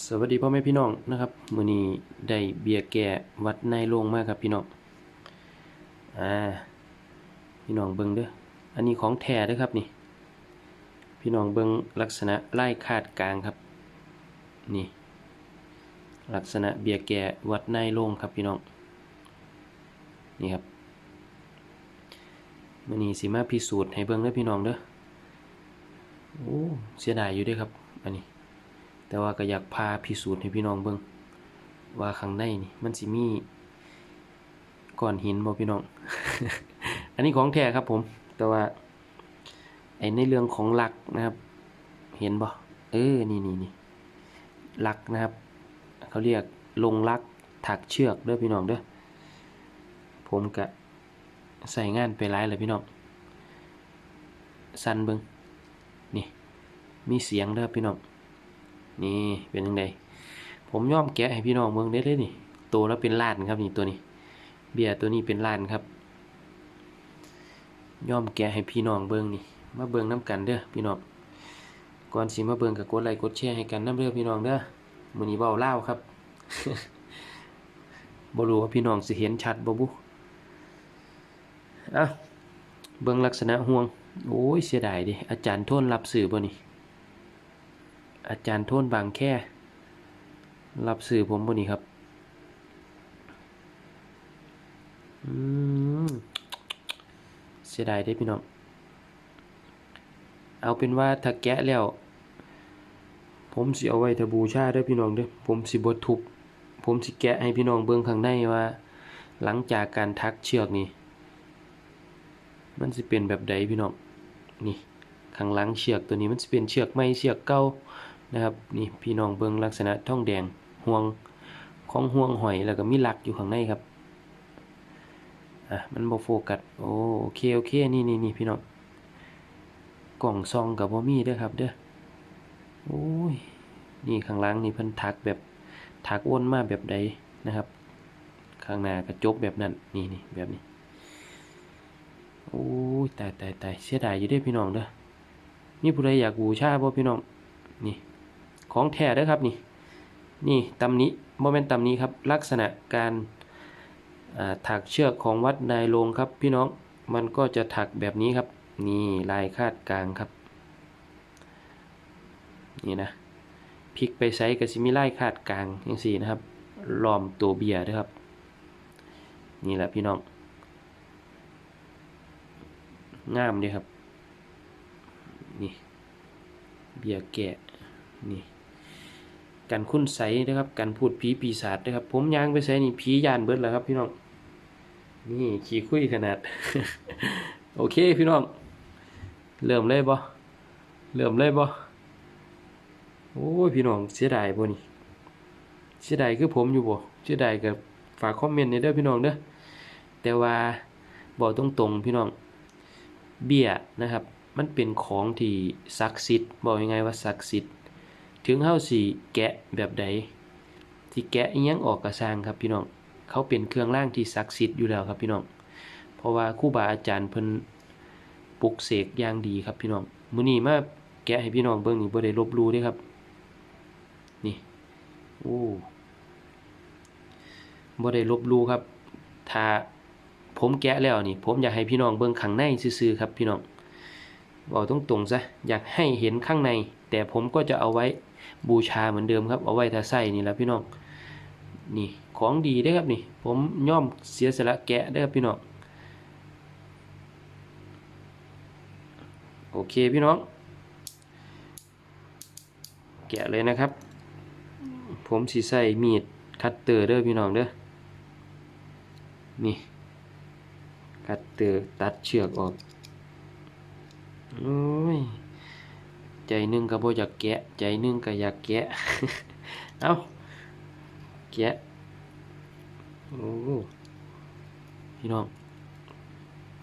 สวัสดีพ่อแม่พี่น้องนะครับมื้อนี้ได้เบียร์แก่วัดนายโรงมากครับพี่น้องอ่าพี่น้องเบิ่งเด้ออันนี้ของแท้เด้อครับนี่ พี่น้องเบิ่งลักษณะไลายคาดกลางครับ นี่ ลักษณะเบียร์แก่วัดนายโรงครับพี่น้องนี่ครับมื้อนี้สิมาพิสูจน์ให้เบิ่งเด้อพี่น้องเด้อโอ้เสียดายอยู่เด้อครับ อันนี้ แต่ว่าก็อยากพาพิสูจน์ให้พี่น้องเบิ่งว่าข้างในนี่มันสิมีก้อนหินบ่พี่น้อง อันนี้ของแท้ครับผม แต่ว่าไอ้ในเรื่องของหลักนะครับ เห็นบ่เออนี่นี่นี่หลักนะครับ เขาเรียกลงลักถักเชือกเด้อพี่น้องเด้อผมก็ใส่งานไปหลายเลยพี่น้องสั่นเบิงนี่มีเสียงเด้อพี่น้อง นี่เป็นยังไงผมย่อมแกะให้พี่น้องเมืองได้เลยนี่ตัวแล้วเป็นล้านครับนี่ตัวนี้ เบียร์ตัวนี้เป็นล้านครับย่อมแกะให้พี่น้องเบิ่งนี่มาเบิ่งน้กันเด้อพี่น้องก่อนสิมาเบิ่งก็กดไลค์กดแชร์ให้กันน้ำเด้อพี่น้องเด้อมื้อนี้เว้าเล่าครับบ่รู้ว่าพี่น้องสิเห็นชัดบ่บุเอ้าเบิ่งลักษณะห่วง โอ้ยเสียดายดิอาจารย์โทนรับสื่อบ่นี่ อาจารย์โทนบางแค่รับสื่อผมบนนี้ครับ อืม เสียดายได้พี่น้อง เอาเป็นว่าถ้าแกะแล้ว ผมสิเอาไว้ถ้าบูชาเด้พี่น้องเด้อผมสิบดทุบผมสิแกะให้พี่น้องเบิ่งข้างในว่า หลังจากการทักเชือกนี่ มันสิเป็นแบบใดพี่น้อง นี่ข้างหลังเชือกตัวนี้มันสิเป็นเชือกไม้เชือกเก่า นะครับนี่พี่น้องเบิงลักษณะท่องแดงห่วงของห่วงหอยแล้วก็มีหลักอยู่ข้างในครับอะมันบ่โฟกัสโอโอเคโอเคนี่นี่นี่พี่น้องกล่องซองกับบ่มีเด้อครับเด้อโอ้ยนี่ข้างล่างนี่เพิ่นถักแบบถักอ้วนมาแบบใดนะครับ ข้างหน้ากระจกแบบนั้นนี่นี่แบบนี้โอ้ยตายตายตายเสียดายอยู่ด้อพี่น้องเด้อมีผู้ใดอยากบูชาบ่พี่น้องนี่ ของแท้เด้อครับนี่ นี่ตำนี้โมเมนต์ตำนี้ครับ ลักษณะการถักเชือกของวัดนายโรงครับ พี่น้อง มันก็จะถักแบบนี้ครับ นี่ลายคาดกลางครับ นี่นะพลิกไปไซส์กับซิมิไลคาดกลางอย่างสี่นะครับ ล้อมตัวเบียร์ด้วยครับ นี่แหละพี่น้อง งามเลยครับ นี่ เบียร์แกะ นี่ กันคุ้นใสนะครับกันพูดผีปีศาจนะครับ ผมยางไปใส่นี่ผียานเบิดแล้วครับพี่น้องนี่ขี่คุยขนาด โอเคพี่น้อง เริ่มเลยบ่เริ่มเลยบ่โอ้ยพี่น้องเสียดายบ่นี่เสียดายคือผมอยู่บ่เสียดายกับฝากคอมเมนต์ในเด้อพี่น้องเด้อแต่ว่าบอกตรงๆพี่น้อง เบี้ยนะครับ มันเป็นของที่ศักดิ์สิทธิ์บอกยังไงว่าศักดิ์สิทธิ์ ถึงเฮาสิแกะแบบใดที่แกะอีหยังออกกระสร้างครับพี่น้องเขาเป็นเครื่องร่างที่ศักดิ์สิทธิ์อยู่แล้วครับพี่น้องเพราะว่าครูบาอาจารย์เพิ่นปลุกเสกอย่างดีครับพี่น้องมื้อนี้มาแกะให้พี่น้องเบิ่งนี่บ่ได้ลบลู่เด้ครับ นี่โอ้บ่ได้ลบลู่ครับ ถ้าผมแกะแล้วนี่ ผมอยากให้พี่น้องเบิ่งข้างในซื่อๆครับพี่น้องบอกตรงๆซะอยากให้เห็นข้างใน แต่ผมก็จะเอาไว้ บูชาเหมือนเดิมครับ เอาไว้ถ้าใส่นี่แหละพี่น้อง นี่ของดีได้ครับนี่ ผมย่อมเสียสละแกะได้ครับพี่น้อง โอเคพี่น้อง แกะเลยนะครับ ผมสีใส่มีดคัตเตอร์เด้อพี่น้องเด้อ นี่ คัตเตอร์ตัดเชือกออกอ้ย ใจนึงก็บ่อยากแกะ ใจนึงก็อยากแกะ เอาแกะ โอ้พี่น้อง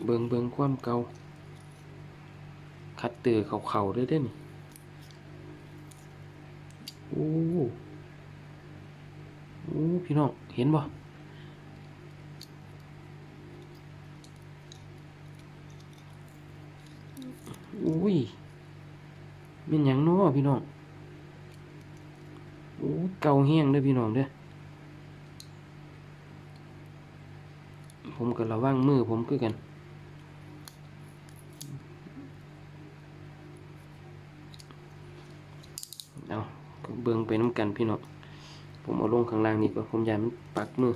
เบิงเบิงความเก่า คัดเตือเข่าๆด้วยเด้นี่โอ้โอ้พี่น้อง เห็นบ่อุ้ย เป็นหยังนาะพี่น้องโอ้เก่าแห้งเด้อพี่น้องเด้อผมก็ระวังมือผมคือกันเอาเบิ่งไปน้ำกันพี่น้องผมเอาลงข้างล่างนี่ก็ผมยากมันปักมือ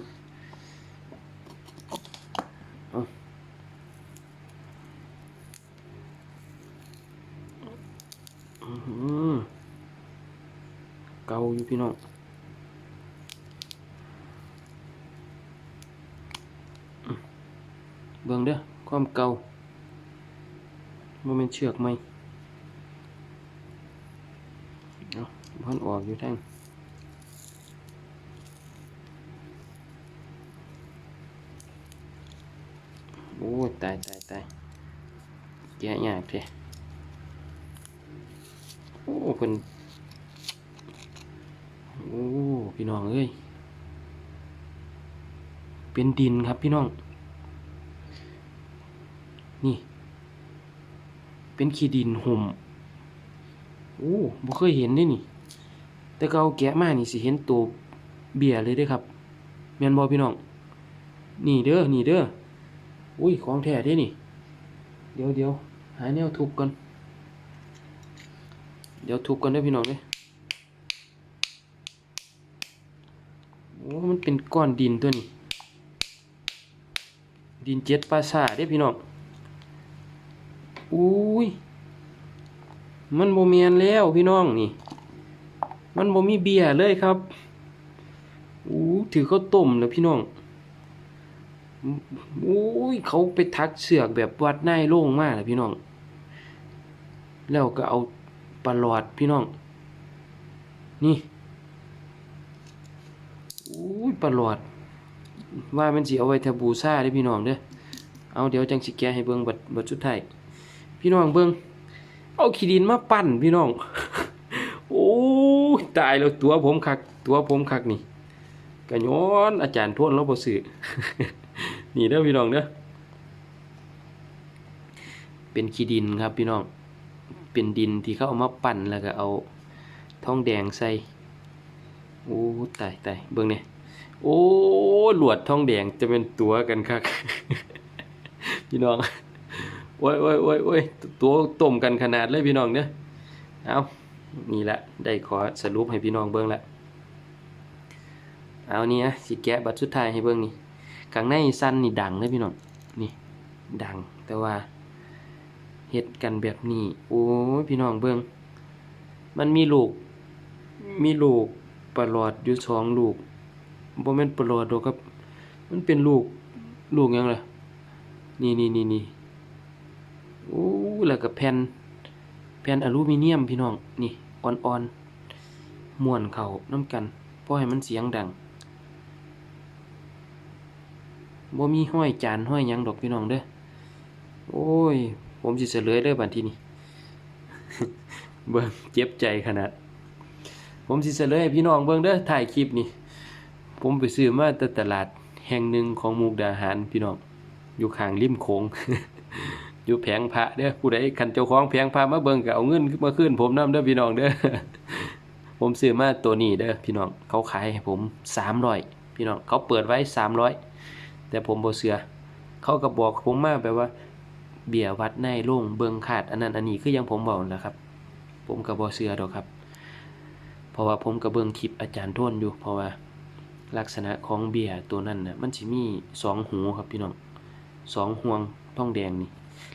เอาอื้อหือเกาอยู่พี่น้องเบิ่งเด้อความเก่ามันเป็นเชือกไหมเอาพันออกอยู่ทังโอ้ยตายตายตายแกะยากเท่โอ้เพิ่นโอ้ พี่น้องเอ้ยเป็นดินครับพี่น้อง นี่ เป็นขี้ดินห่มโอ้บ่เคยเห็นเด้นี่ แต่ก็เอาแกะมานี่สิเห็นตัวเบียเลยด้ครับแมนบ่พี่น้อง นี่เด้อ นี่เด้อ อุ้ย ของแท้เด้นี่ เดี๋ยวเดี๋ยวหาแนวทุบก่อน เดี๋ยวทุบก่อนเด้อพี่น้องเด้อ มันเป็นก้อนดินตัวนี้ ดินเจ็ดปราสาทเด้พี่น้องอุ้ย มันโมเมียนแล้วพี่น้องนี่ มันโมมีเบียร์เลยครับอู้ถือข้าวต้มแล้วพี่น้องอุ้ยเขาไปทักเสือกแบบวัดนายโล่งมากเลยพี่น้อง แล้วก็เอาปลอดพี่น้อง นี่ อุ้ยปลอด ว่ามันสิเอาไว้ทบูซ่าได้พี่น้องเด้อเอาเดี๋ยวจังสิแกให้เบิ่งบัดบัดสุดท้ายพี่น้องเบิ่งเอาขี้ดินมาปั่นพี่น้อง โอ้ตายแล้วตัวผมคัก ตัวผมคักนี่ก็ย้อนอาจารย์ทวนแล้วบ่ซื้อนี่เด้อพี่น้องเด้อเป็นขี้ดินครับพี่น้อง เป็นดินที่เขาเอามาปั่นแล้วก็เอาทองแดงใส่ โอ้ตายตายเบิ่งเนี่ย โอ้หลวดทองแดงจะเป็นตัวกันคักพี่น้องโอ้ยโอ้ยโอ้ยโอ้ยตัวต้มกันขนาดเลยพี่น้องเด้อเอานี่ละได้ขอสรุปให้พี่น้องเบิ่งละเอานี่นะสิแกะบัตรสุดท้ายให้เบิ่งนี่ข้างในสั้นนี่ดังเลยพี่น้องนี่ดังแต่ว่าเฮ็ดกันแบบนี้โอ้พี่น้องเบิ่งมันมีลูก มีลูกประหลอดอยู่สองลูก บ่แม่นปลอดดอกครับ มันเป็นลูกลูกยังล่ะนี่นี่นี่นี่โอ้แล้วก็แผ่นแผ่นอลูมิเนียมพี่น้องนี่อ่อนๆม้วนเข้าน้ำกันเพราะให้มันเสียงดังบ่มีห้อยจานห้อยหยังดอกพี่น้องเด้อโอ้ย ผมสิเฉลยเด้อบัดทีนี้เบิ่งเจ็บใจขนาด ผมสิเฉลยให้พี่น้องเบิ่งเด้อถ่ายคลิปนี่ ผมไปซื้อมาแต่ตลาดแห่งหนึ่งของมุกดาหารพี่น้องอยู่ข้างริมโขงอยู่แผงพระเด้อผู้ใดคันเจ้าของแผงพระมาเบิ่งก็เอาเงินมาคืนผมนํเด้อพี่น้องเด้อผมซื้อมาตัวนี้เด้อพี่น้องเขาขายให้ผม300พี่น้องเขาเปิดไว้300แต่ผมบ่เชื่อเขาก็บอกผมมาแบบว่า เบียวัดในโล่งเบิ่งขาดอันนั้นอันนี้คือยังผมบอกแหละครับ ผมก็บ่เชื่อดอกครับ เพราะว่าผมก็เบิ่งคลิปอาจารย์โทนอยู่เพราะว่า ลักษณะของเบียร์ตัวนั้นน่ะมันสิมีสองหูครับพี่น้องสองห่วงทองแดงนี่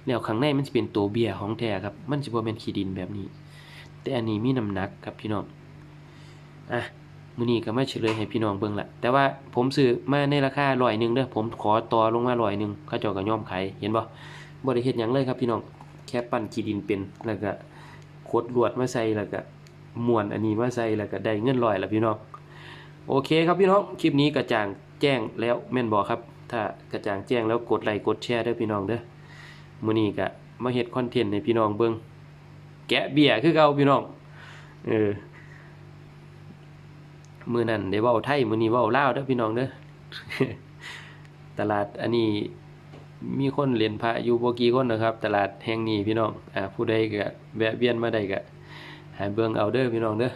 แล้วข้างในมันสิเป็นตัวเบียร์ของแท้ครับ มันสิบ่แม่นขี้ดินแบบนี้ แต่อันนี้มีน้ำหนักครับพี่น้องอะมื้อนี้ก็มาเฉลยให้พี่น้องเบิ่งละแต่ว่าผมซื้อมาในราคา100นึงเด้อผมขอต่อลงมา100นึงเขาเจ้าก็ยอมขายเห็นบ่บ่ได้เฮ็ดหยังเลยครับพี่น้องแค่ปั้นขี้ดินเป็นแล้วก็ขดลวดมาใส่แล้วก็ม้วนอันนี้มาใส่แล้วก็ได้เงินร้อยแล้วพี่น้อง โอเคครับพี่น้อง คลิปนี้กระจ่างแจ้งแล้วแม่นบ่ครับ ถ้ากระจ่างแจ้งแล้วกดไลค์กดแชร์เด้อพี่น้องเด้อมื้อนี้ก็มาเฮ็ดคอนเทนต์ให้พี่น้องเบิ่งแกะเบียร์คือเก่าพี่น้อง เออมื้อนั้นได้เว้าไทยมื้อนี้เว้าลาวเด้อพี่น้องเด้อตลาดอันนี้มีคนเล่นพระอยู่บ่กี่คนนะครับ ตลาดแห่งนี้พี่น้อง อ่าผู้ใดก็แวะเวียนมาได้ก็หาเบิ่งเอาเด้อพี่น้องเด้อ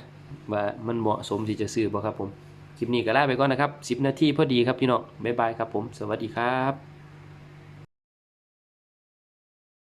ว่ามันเหมาะสมที่จะซื้อบ่ครับผม คลิปนี้ก็ลาไปก่อนนะครับ 10 นาทีพอดีครับพี่น้องบ๊ายบายครับผม สวัสดีครับ